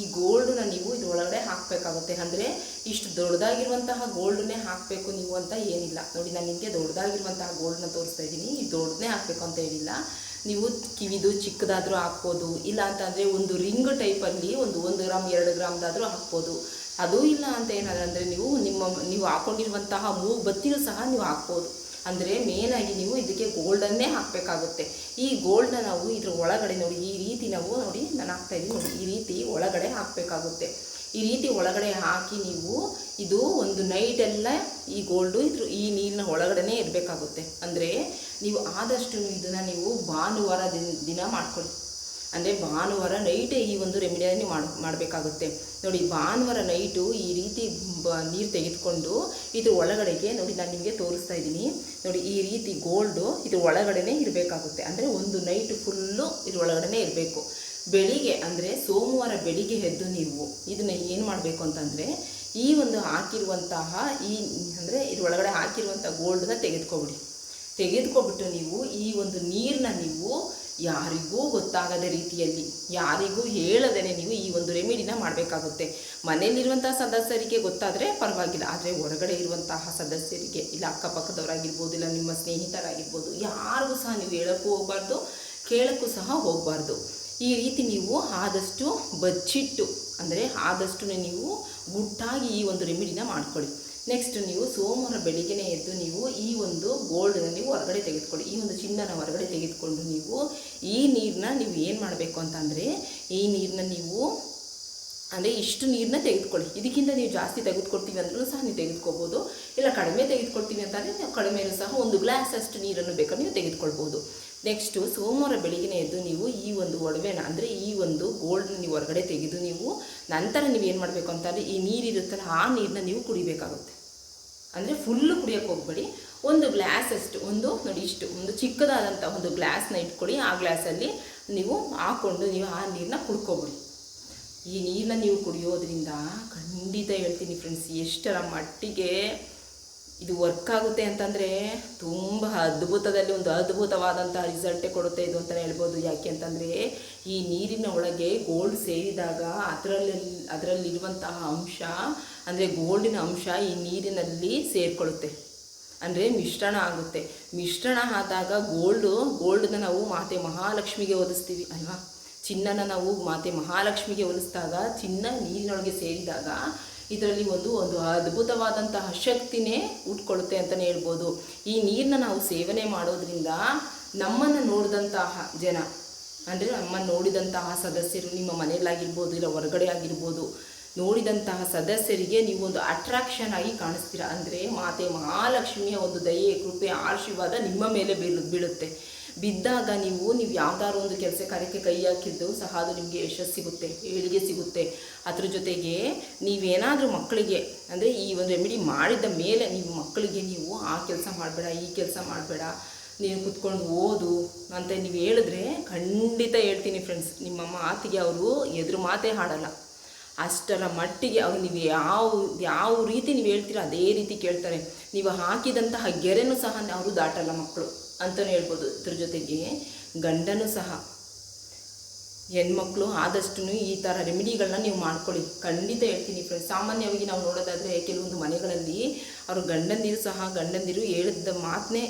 ಈ ಗೋಲ್ಡನ್ನ ನೀವು ಇದರೊಳಗಡೆ ಹಾಕಬೇಕಾಗುತ್ತೆ. ಅಂದರೆ ಇಷ್ಟು ದೊಡ್ಡದಾಗಿರುವಂತಹ ಗೋಲ್ಡನ್ನೇ ಹಾಕಬೇಕು ನೀವು ಅಂತ ಏನಿಲ್ಲ. ನೋಡಿ, ನಾನು ನಿಮಗೆ ದೊಡ್ಡದಾಗಿರುವಂತಹ ಗೋಲ್ಡನ್ನ ತೋರಿಸ್ತಾ ಇದ್ದೀನಿ. ಈ ದೊಡ್ಡದೇ ಹಾಕಬೇಕು ಅಂತ ಹೇಳಿಲ್ಲ. ನೀವು ಕಿವಿದು ಚಿಕ್ಕದಾದರೂ ಹಾಕ್ಬೋದು. ಇಲ್ಲ ಅಂತಂದರೆ ಒಂದು ರಿಂಗ್ ಟೈಪಲ್ಲಿ ಒಂದು ಒಂದು ಗ್ರಾಮ್ ಎರಡು ಗ್ರಾಮ್ದಾದರೂ ಹಾಕ್ಬೋದು. ಅದು ಇಲ್ಲ ಅಂತ ಏನಾದ್ರೆ ಅಂದರೆ ನೀವು ನಿಮ್ಮ, ನೀವು ಹಾಕ್ಕೊಂಡಿರುವಂತಹ ಮೂಗು ಬತ್ತಿನೂ ಸಹ ನೀವು ಹಾಕ್ಬೋದು. ಅಂದರೆ ಮೇನಾಗಿ ನೀವು ಇದಕ್ಕೆ ಗೋಲ್ಡನ್ನೇ ಹಾಕಬೇಕಾಗುತ್ತೆ. ಈ ಗೋಲ್ಡನ್ನ ನಾವು ಇದ್ರ ಒಳಗಡೆ ನೋಡಿ, ಈ ರೀತಿ ನಾವು ನೋಡಿ ನಾನು ಹಾಕ್ತಾ ಇದ್ದೀನಿ ನೋಡಿ, ಈ ರೀತಿ ಒಳಗಡೆ ಹಾಕಬೇಕಾಗುತ್ತೆ. ಈ ರೀತಿ ಒಳಗಡೆ ಹಾಕಿ ನೀವು ಇದು ಒಂದು ನೈಟೆಲ್ಲ ಈ ಗೋಲ್ಡು ಇದ್ರ ಈ ನೀರಿನ ಒಳಗಡೆನೇ ಇರಬೇಕಾಗುತ್ತೆ. ಅಂದರೆ ನೀವು ಆದಷ್ಟು ಇದನ್ನು ನೀವು ಭಾನುವಾರ ದಿನ ಮಾಡ್ಕೊಳ್ಳಿ. ಅಂದರೆ ಭಾನುವಾರ ನೈಟೇ ಈ ಒಂದು ರೆಮಿಡಿಯನ್ನು ಮಾಡಿ, ಮಾಡಬೇಕಾಗುತ್ತೆ. ನೋಡಿ, ಭಾನುವಾರ ನೈಟು ಈ ರೀತಿ ಬ, ನೀರು ತೆಗೆದುಕೊಂಡು ಇದು ಒಳಗಡೆಗೆ ನೋಡಿ ನಾನು ನಿಮಗೆ ತೋರಿಸ್ತಾ ಇದ್ದೀನಿ. ನೋಡಿ, ಈ ರೀತಿ ಗೋಲ್ಡು ಇದು ಒಳಗಡೆ ಇರಬೇಕಾಗುತ್ತೆ. ಅಂದರೆ ಒಂದು ನೈಟ್ ಫುಲ್ಲು ಇದು ಒಳಗಡೆನೇ ಇರಬೇಕು. ಬೆಳಿಗ್ಗೆ ಅಂದರೆ ಸೋಮವಾರ ಬೆಳಿಗ್ಗೆ ಎದ್ದು ನೀವು ಇದನ್ನ ಏನು ಮಾಡಬೇಕು ಅಂತಂದರೆ ಈ ಒಂದು ಹಾಕಿರುವಂತಹ ಈ, ಅಂದರೆ ಇದ್ರೊಳಗಡೆ ಹಾಕಿರುವಂಥ ಗೋಲ್ಡನ್ನ ತೆಗೆದುಕೊಬಿಡಿ. ತೆಗೆದುಕೊಬಿಟ್ಟು ನೀವು ಈ ಒಂದು ನೀರನ್ನ ನೀವು ಯಾರಿಗೂ ಗೊತ್ತಾಗದ ರೀತಿಯಲ್ಲಿ, ಯಾರಿಗೂ ಹೇಳದೇನೆ ನೀವು ಈ ಒಂದು ರೆಮಿಡಿನ ಮಾಡಬೇಕಾಗುತ್ತೆ. ಮನೆಯಲ್ಲಿರುವಂತಹ ಸದಸ್ಯರಿಗೆ ಗೊತ್ತಾದರೆ ಪರವಾಗಿಲ್ಲ, ಆದರೆ ಹೊರಗಡೆ ಇರುವಂತಹ ಸದಸ್ಯರಿಗೆ, ಇಲ್ಲ ಅಕ್ಕಪಕ್ಕದವರಾಗಿರ್ಬೋದು, ಇಲ್ಲ ನಿಮ್ಮ ಸ್ನೇಹಿತರಾಗಿರ್ಬೋದು, ಯಾರಿಗೂ ಸಹ ನೀವು ಹೇಳೋಕ್ಕೂ ಹೋಗಬಾರ್ದು, ಕೇಳೋಕ್ಕೂ ಸಹ ಹೋಗಬಾರ್ದು. ಈ ರೀತಿ ನೀವು ಆದಷ್ಟು ಬಚ್ಚಿಟ್ಟು, ಅಂದರೆ ಆದಷ್ಟು ನೀವು ಗುಟ್ಟಾಗಿ ಈ ಒಂದು ರೆಮಿಡಿನ ಮಾಡ್ಕೊಳ್ಳಿ. ನೆಕ್ಸ್ಟ್ ನೀವು ಸೋಮವಾರ ಬೆಳಿಗ್ಗೆನೇ ಎದ್ದು ನೀವು ಈ ಒಂದು ಗೋಲ್ಡನ್ನು ನೀವು ಹೊರಗಡೆ ತೆಗೆದುಕೊಳ್ಳಿ, ಈ ಒಂದು ಚಿನ್ನನ ಹೊರಗಡೆ ತೆಗೆದುಕೊಂಡು ನೀವು ಈ ನೀರನ್ನ ನೀವು ಏನು ಮಾಡಬೇಕು ಅಂತಂದರೆ ಈ ನೀರನ್ನ ನೀವು ಅಂದರೆ ಇಷ್ಟು ನೀರನ್ನ ತೆಗೆದುಕೊಳ್ಳಿ. ಇದಕ್ಕಿಂತ ನೀವು ಜಾಸ್ತಿ ತೆಗೆದುಕೊಡ್ತೀವಿ ಅಂದ್ರೂ ಸಹ ನೀವು ತೆಗೆದುಕೋಬೋದು. ಇಲ್ಲ ಕಡಿಮೆ ತೆಗೆದುಕೊಡ್ತೀವಿ ಅಂತಂದರೆ ನೀವು ಕಡಿಮೆನೂ ಸಹ ಒಂದು ಗ್ಲಾಸ್ ಅಷ್ಟು ನೀರನ್ನು ಬೇಕಾದ್ರೆ ನೀವು ತೆಗೆದುಕೊಳ್ಬೋದು. ನೆಕ್ಸ್ಟು ಸೋಮವಾರ ಬೆಳಿಗ್ಗೆ ಎದ್ದು ನೀವು ಈ ಒಂದು ಒಡವೆನ ಅಂದರೆ ಈ ಒಂದು ಗೋಲ್ಡ್ ನೀವು ಹೊರಗಡೆ ತೆಗೆದು ನೀವು ನಂತರ ನೀವು ಏನು ಮಾಡಬೇಕು ಅಂತಂದರೆ ಈ ನೀರಿರುತ್ತಲ್ಲ ಆ ನೀರನ್ನ ನೀವು ಕುಡಿಬೇಕಾಗುತ್ತೆ. ಅಂದರೆ ಫುಲ್ಲು ಕುಡಿಯೋಕ್ಕೆ ಹೋಗ್ಬೇಡಿ. ಒಂದು ಗ್ಲಾಸ್ ಅಷ್ಟು, ಒಂದು ನೋಡಿ ಇಷ್ಟು, ಒಂದು ಚಿಕ್ಕದಾದಂಥ ಒಂದು ಗ್ಲಾಸ್ನ ಇಟ್ಕೊಳ್ಳಿ. ಆ ಗ್ಲಾಸಲ್ಲಿ ನೀವು ಹಾಕ್ಕೊಂಡು ನೀವು ಆ ನೀರನ್ನ ಕುಡ್ಕೊಬಿಡಿ. ಈ ನೀರನ್ನ ನೀವು ಕುಡಿಯೋದ್ರಿಂದ ಖಂಡಿತ ಹೇಳ್ತೀನಿ ಫ್ರೆಂಡ್ಸ್ ಎಷ್ಟರ ಮಟ್ಟಿಗೆ ಇದು ವರ್ಕ್ ಆಗುತ್ತೆ ಅಂತಂದರೆ ತುಂಬ ಅದ್ಭುತದಲ್ಲಿ ಒಂದು ಅದ್ಭುತವಾದಂಥ ರಿಸಲ್ಟೇ ಕೊಡುತ್ತೆ ಇದು ಅಂತಲೇ ಹೇಳ್ಬೋದು. ಯಾಕೆ ಅಂತಂದರೆ ಈ ನೀರಿನ ಒಳಗೆ ಗೋಲ್ಡ್ ಸೇರಿದಾಗ ಅದರಲ್ಲಿ ಅದರಲ್ಲಿರುವಂತಹ ಅಂಶ, ಅಂದರೆ ಗೋಲ್ಡಿನ ಅಂಶ ಈ ನೀರಿನಲ್ಲಿ ಸೇರಿಕೊಳ್ಳುತ್ತೆ ಅಂದರೆ ಮಿಶ್ರಣ ಆಗುತ್ತೆ. ಮಿಶ್ರಣ ಆದಾಗ ಗೋಲ್ಡು ಗೋಲ್ಡನ್ನ ನಾವು ಮಾತೆ ಮಹಾಲಕ್ಷ್ಮಿಗೆ ಹೋಲಿಸ್ತೀವಿ ಅಲ್ವಾ? ಚಿನ್ನನ ನಾವು ಮಾತೆ ಮಹಾಲಕ್ಷ್ಮಿಗೆ ಹೋಲಿಸಿದಾಗ, ಚಿನ್ನ ನೀರಿನೊಳಗೆ ಸೇರಿದಾಗ ಇದರಲ್ಲಿ ಒಂದು ಒಂದು ಅದ್ಭುತವಾದಂತಹ ಶಕ್ತಿನೇ ಉಟ್ಕೊಳ್ಳುತ್ತೆ ಅಂತಲೇ ಹೇಳ್ಬೋದು. ಈ ನೀರನ್ನ ನಾವು ಸೇವನೆ ಮಾಡೋದ್ರಿಂದ ನಮ್ಮನ್ನು ನೋಡಿದಂತಹ ಜನ, ಅಂದರೆ ನಮ್ಮನ್ನು ನೋಡಿದಂತಹ ಸದಸ್ಯರು ನಿಮ್ಮ ಮನೆಯಲ್ಲಾಗಿರ್ಬೋದು, ಇಲ್ಲ ಹೊರಗಡೆ ಆಗಿರ್ಬೋದು ನೋಡಿದಂತಹ ಸದಸ್ಯರಿಗೆ ನೀವು ಒಂದು ಅಟ್ರಾಕ್ಷನ್ ಆಗಿ ಕಾಣಿಸ್ತೀರಾ ಅಂದರೆ, ಮಾತೆ ಮಹಾಲಕ್ಷ್ಮಿಯ ಒಂದು ದಯೆ, ಕೃಪೆ, ಆಶೀರ್ವಾದ ನಿಮ್ಮ ಮೇಲೆ ಬೀಳು, ಬೀಳುತ್ತೆ. ಬಿದ್ದಾಗ ನೀವು ನೀವು ಯಾವುದಾದ್ರು ಒಂದು ಕೆಲಸ ಕಾರ್ಯಕ್ಕೆ ಕೈ ಹಾಕಿದ್ದು ಸಹ ಅದು ನಿಮಗೆ ಯಶಸ್ಸು ಸಿಗುತ್ತೆ ಏಳಿಗೆ ಸಿಗುತ್ತೆ. ಅದ್ರ ಜೊತೆಗೆ ನೀವೇನಾದರೂ ಮಕ್ಕಳಿಗೆ, ಅಂದರೆ ಈ ಒಂದು ರೆಮಿಡಿ ಮಾಡಿದ ಮೇಲೆ ನೀವು ಮಕ್ಕಳಿಗೆ ನೀವು, ಆ ಕೆಲಸ ಮಾಡಬೇಡ, ಈ ಕೆಲಸ ಮಾಡಬೇಡ ನೀವು ಕುತ್ಕೊಂಡು ಓದು ಅಂತ ನೀವು ಹೇಳಿದ್ರೆ ಖಂಡಿತ ಹೇಳ್ತೀನಿ ಫ್ರೆಂಡ್ಸ್ ನಿಮ್ಮ ಮಾತಿಗೆ ಅವರು ಎದುರು ಮಾತೇ ಹಾಡಲ್ಲ. ಅಷ್ಟರ ಮಟ್ಟಿಗೆ ಅವ್ರು ನೀವು ಯಾವ ಯಾವ ರೀತಿ ನೀವು ಹೇಳ್ತೀರ ಅದೇ ರೀತಿ ಕೇಳ್ತಾರೆ. ನೀವು ಹಾಕಿದಂತಹ ಗೆರೆನೂ ಸಹ ಅವರು ದಾಟಲ್ಲ ಮಕ್ಕಳು ಅಂತಲೇ ಹೇಳ್ಬೋದು. ಇದ್ರ ಜೊತೆಗೆ ಗಂಡನೂ ಸಹ. ಹೆಣ್ಮಕ್ಳು ಆದಷ್ಟು ಈ ಥರ ರೆಮಿಡಿಗಳನ್ನ ನೀವು ಮಾಡ್ಕೊಳ್ಳಿ. ಖಂಡಿತ ಹೇಳ್ತೀನಿ ಫ್ರೆಂಡ್ಸ್ ಸಾಮಾನ್ಯವಾಗಿ ನಾವು ನೋಡೋದಾದರೆ ಕೆಲವೊಂದು ಮನೆಗಳಲ್ಲಿ ಅವರು ಗಂಡಂದಿರು ಸಹ ಗಂಡಂದಿರು ಹೇಳಿದ ಮಾತನ್ನೇ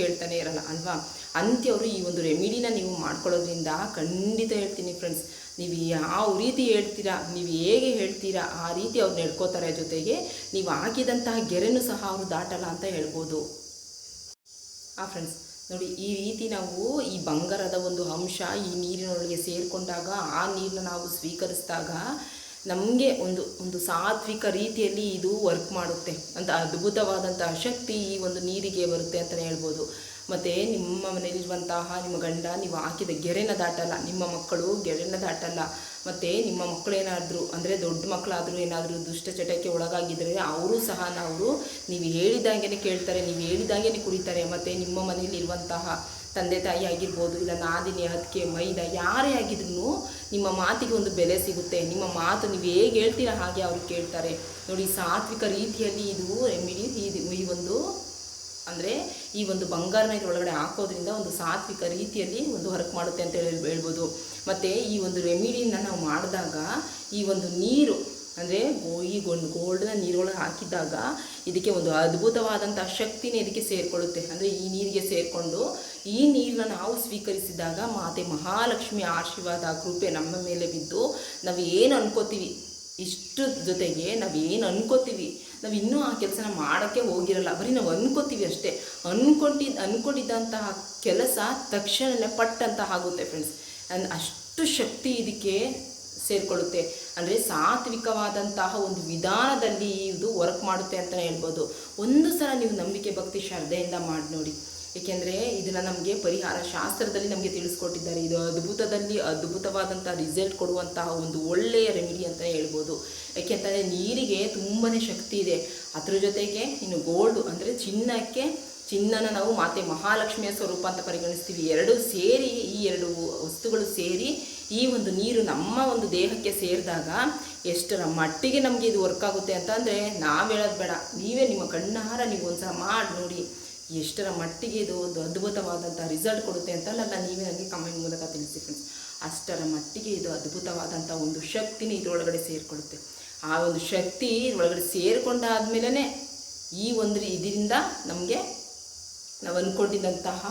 ಕೇಳ್ತಾನೆ ಇರಲ್ಲ ಅಲ್ವಾ? ಅಂತ್ಯವರು ಈ ಒಂದು ರೆಮಿಡಿನ ನೀವು ಮಾಡ್ಕೊಳ್ಳೋದ್ರಿಂದ ಖಂಡಿತ ಹೇಳ್ತೀನಿ ಫ್ರೆಂಡ್ಸ್ ನೀವು ಯಾವ ರೀತಿ ಹೇಳ್ತೀರಾ, ನೀವು ಹೇಗೆ ಹೇಳ್ತೀರಾ, ಆ ರೀತಿ ಅವ್ರು ನಡ್ಕೋತಾರೆ ಜೊತೆಗೆ ನೀವು ಹಾಕಿದಂತಹ ಗೆರೆನೂ ಸಹ ಅವರು ದಾಟಲ್ಲ ಅಂತ ಹೇಳ್ಬೋದು. ಆ ಫ್ರೆಂಡ್ಸ್ ನೋಡಿ ಈ ರೀತಿ ನಾವು ಈ ಬಂಗಾರದ ಒಂದು ಅಂಶ ಈ ನೀರಿನೊಳಗೆ ಸೇರಿಕೊಂಡಾಗ ಆ ನೀರನ್ನ ನಾವು ಸ್ವೀಕರಿಸಿದಾಗ ನಮಗೆ ಒಂದು ಒಂದು ಸಾತ್ವಿಕ ರೀತಿಯಲ್ಲಿ ಇದು ವರ್ಕ್ ಮಾಡುತ್ತೆ. ಅಂತ ಅದ್ಭುತವಾದಂತಹ ಶಕ್ತಿ ಈ ಒಂದು ನೀರಿಗೆ ಬರುತ್ತೆ ಅಂತಲೇ ಹೇಳ್ಬೋದು. ಮತ್ತು ನಿಮ್ಮ ಮನೆಯಲ್ಲಿರುವಂತಹ ನಿಮ್ಮ ಗಂಡ, ನೀವು ಹಾಕಿದ ಗೆರೆನ ದಾಟಲ್ಲ, ನಿಮ್ಮ ಮಕ್ಕಳು ಗೆರೆನ ದಾಟಲ್ಲ, ಮತ್ತು ನಿಮ್ಮ ಮಕ್ಕಳೇನಾದರೂ ಅಂದರೆ ದೊಡ್ಡ ಮಕ್ಕಳಾದರೂ ಏನಾದರೂ ದುಷ್ಟಚಟಕ್ಕೆ ಒಳಗಾಗಿದ್ದರೆ ಅವರು ಸಹ ನಾವು ನೀವು ಹೇಳಿದಾಗೇ ಕೇಳ್ತಾರೆ, ನೀವು ಹೇಳಿದಾಗೇ ಕುಡಿತಾರೆ, ಮತ್ತು ನಿಮ್ಮ ಮನೆಯಲ್ಲಿರುವಂತಹ ತಂದೆ ತಾಯಿ ಆಗಿರ್ಬೋದು, ಇಲ್ಲ ನಾದಿನಿ ಅದಕ್ಕೆ ಮೈದ, ಯಾರೇ ಆಗಿದ್ರು ನಿಮ್ಮ ಮಾತಿಗೆ ಒಂದು ಬೆಲೆ ಸಿಗುತ್ತೆ. ನಿಮ್ಮ ಮಾತು ನೀವು ಹೇಗೆ ಹೇಳ್ತೀರಾ ಹಾಗೆ ಅವರು ಕೇಳ್ತಾರೆ. ನೋಡಿ, ಸಾತ್ವಿಕ ರೀತಿಯಲ್ಲಿ ಇದು ರೆಮಿಡಿ ಇದು, ಈ ಒಂದು ಅಂದರೆ ಈ ಒಂದು ಬಂಗಾರನ ಇದರೊಳಗಡೆ ಹಾಕೋದ್ರಿಂದ ಒಂದು ಸಾತ್ವಿಕ ರೀತಿಯಲ್ಲಿ ಒಂದು ವರ್ಕ್ ಮಾಡುತ್ತೆ ಅಂತ ಹೇಳಿ ಹೇಳ್ಬೋದು. ಮತ್ತು ಈ ಒಂದು ರೆಮಿಡಿನ ನಾವು ಮಾಡಿದಾಗ ಈ ಒಂದು ನೀರು, ಅಂದರೆ ಈ ಒಂದು ಗೋಲ್ಡ್ನ ನೀರೊಳಗೆ ಹಾಕಿದಾಗ ಇದಕ್ಕೆ ಒಂದು ಅದ್ಭುತವಾದಂಥ ಶಕ್ತಿನೇ ಇದಕ್ಕೆ ಸೇರಿಕೊಳ್ಳುತ್ತೆ ಅಂದರೆ ಈ ನೀರಿಗೆ ಸೇರಿಕೊಂಡು ಈ ನೀರನ್ನ ನಾವು ಸ್ವೀಕರಿಸಿದಾಗ ಮಾತೆ ಮಹಾಲಕ್ಷ್ಮಿ ಆಶೀರ್ವಾದ, ಕೃಪೆ ನಮ್ಮ ಮೇಲೆ ಬಿದ್ದು ನಾವು ಏನು ಅನ್ಕೋತೀವಿ ಇಷ್ಟು ಜೊತೆಗೆ ನಾವು ಏನು ಅನ್ಕೋತೀವಿ ನಾವು ಇನ್ನೂ ಆ ಕೆಲಸನ ಮಾಡೋಕ್ಕೆ ಹೋಗಿರಲ್ಲ. ಬರೀ ನಾವು ಅಂದ್ಕೋತೀವಿ ಅಷ್ಟೇ. ಅಂದ್ಕೊಂಡಿದ್ದ ಅಂದ್ಕೊಂಡಿದ್ದಂತಹ ಕೆಲಸ ತಕ್ಷಣವೇ ಪಟ್ಟಂತ ಆಗುತ್ತೆ ಫ್ರೆಂಡ್ಸ್ ಅಷ್ಟು ಶಕ್ತಿ ಇದಕ್ಕೆ ಸೇರಿಕೊಳ್ಳುತ್ತೆ. ಅಂದರೆ ಸಾತ್ವಿಕವಾದಂತಹ ಒಂದು ವಿಧಾನದಲ್ಲಿ ಇದು ವರ್ಕ್ ಮಾಡುತ್ತೆ ಅಂತಲೇ ಹೇಳ್ಬೋದು. ಒಂದು ಸಲ ನೀವು ನಂಬಿಕೆ, ಭಕ್ತಿ, ಶ್ರದ್ಧೆಯಿಂದ ಮಾಡಿ ನೋಡಿ. ಏಕೆಂದರೆ ಇದನ್ನು ನಮಗೆ ಪರಿಹಾರ ಶಾಸ್ತ್ರದಲ್ಲಿ ನಮಗೆ ತಿಳಿಸ್ಕೊಟ್ಟಿದ್ದಾರೆ. ಇದು ಅದ್ಭುತದಲ್ಲಿ ಅದ್ಭುತವಾದಂಥ ರಿಸಲ್ಟ್ ಕೊಡುವಂತಹ ಒಂದು ಒಳ್ಳೆಯ ರೆಮಿಡಿ ಅಂತ ಹೇಳ್ಬೋದು. ಏಕೆಂತಂದರೆ ನೀರಿಗೆ ತುಂಬಾ ಶಕ್ತಿ ಇದೆ. ಅದ್ರ ಜೊತೆಗೆ ಇನ್ನು ಗೋಲ್ಡು ಅಂದರೆ ಚಿನ್ನಕ್ಕೆ, ಚಿನ್ನನ ನಾವು ಮಾತೆ ಮಹಾಲಕ್ಷ್ಮಿಯ ಸ್ವರೂಪ ಅಂತ ಪರಿಗಣಿಸ್ತೀವಿ. ಎರಡು ಸೇರಿ ಈ ಎರಡು ವಸ್ತುಗಳು ಸೇರಿ ಈ ಒಂದು ನೀರು ನಮ್ಮ ಒಂದು ದೇಹಕ್ಕೆ ಸೇರಿದಾಗ ಎಷ್ಟರ ಮಟ್ಟಿಗೆ ನಮಗೆ ಇದು ವರ್ಕ್ ಆಗುತ್ತೆ ಅಂತ ಅಂದರೆ ನಾವು ಹೇಳೋದು ಬೇಡ. ನೀವೇ ನಿಮ್ಮ ಕಣ್ಣಾರ ನೀವು ಸಹ ಮಾಡಿ ನೋಡಿ. ಎಷ್ಟರ ಮಟ್ಟಿಗೆ ಇದು ಒಂದು ಅದ್ಭುತವಾದಂಥ ರಿಸಲ್ಟ್ ಕೊಡುತ್ತೆ ಅಂತ ನನ್ನ ನೀವೇ ನನಗೆ ಕಮೆಂಟ್ ಮೂಲಕ ತಿಳಿಸಿ ಫ್ರೆಂಡ್ಸ್ ಅಷ್ಟರ ಮಟ್ಟಿಗೆ ಇದು ಅದ್ಭುತವಾದಂಥ ಒಂದು ಶಕ್ತಿನೇ ಇದರೊಳಗಡೆ ಸೇರಿಕೊಳ್ಳುತ್ತೆ ಆ ಒಂದು ಶಕ್ತಿ ಒಳಗಡೆ ಸೇರಿಕೊಂಡಾದ್ಮೇಲೆ ಈ ಒಂದು ಇದರಿಂದ ನಮಗೆ ನಾವು ಅಂದ್ಕೊಂಡಿದ್ದಂತಹ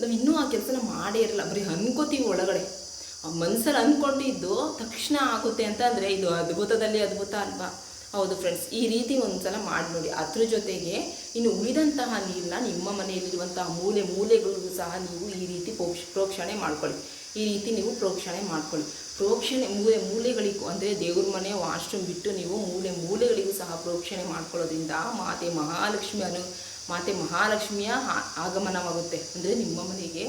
ನಾವು ಇನ್ನೂ ಆ ಕೆಲಸನ ಮಾಡೇ ಇರಲ್ಲ. ಬರೀ ಅನ್ಕೋತೀವಿ ಒಳಗಡೆ. ಆ ಮನಸ್ಸಲ್ಲಿ ಅಂದ್ಕೊಂಡಿದ್ದು ತಕ್ಷಣ ಆಗುತ್ತೆ ಅಂತ ಅಂದರೆ ಇದು ಅದ್ಭುತದಲ್ಲಿ ಅದ್ಭುತ ಅಲ್ವಾ? ಹೌದು ಫ್ರೆಂಡ್ಸ್ ಈ ರೀತಿ ಒಂದು ಸಲ ಮಾಡಿ ನೋಡಿ. ಅದ್ರ ಜೊತೆಗೆ ಇನ್ನು ಉಳಿದಂತಹ ನೀರನ್ನ ನಿಮ್ಮ ಮನೆಯಲ್ಲಿರುವಂತಹ ಮೂಲೆ ಮೂಲೆಗಳಿಗೂ ಸಹ ನೀವು ಈ ರೀತಿ ಪ್ರೋಕ್ಷ ಪ್ರೋಕ್ಷಣೆ ಮಾಡ್ಕೊಳ್ಳಿ. ಈ ರೀತಿ ನೀವು ಪ್ರೋಕ್ಷಣೆ ಮಾಡ್ಕೊಳ್ಳಿ. ಪ್ರೋಕ್ಷಣೆ ಮೂಲೆ ಮೂಲೆಗಳಿಗೂ, ಅಂದರೆ ದೇವ್ರ ಮನೆ ವಾಶ್ರೂಮ್ ಬಿಟ್ಟು ನೀವು ಮೂಲೆ ಮೂಲೆಗಳಿಗೂ ಸಹ ಪ್ರೋಕ್ಷಣೆ ಮಾಡ್ಕೊಳ್ಳೋದ್ರಿಂದ ಮಾತೆ ಮಹಾಲಕ್ಷ್ಮಿ ಅನು, ಮಾತೆ ಮಹಾಲಕ್ಷ್ಮಿಯ ಆಗಮನವಾಗುತ್ತೆ. ಅಂದರೆ ನಿಮ್ಮ ಮನೆಗೆ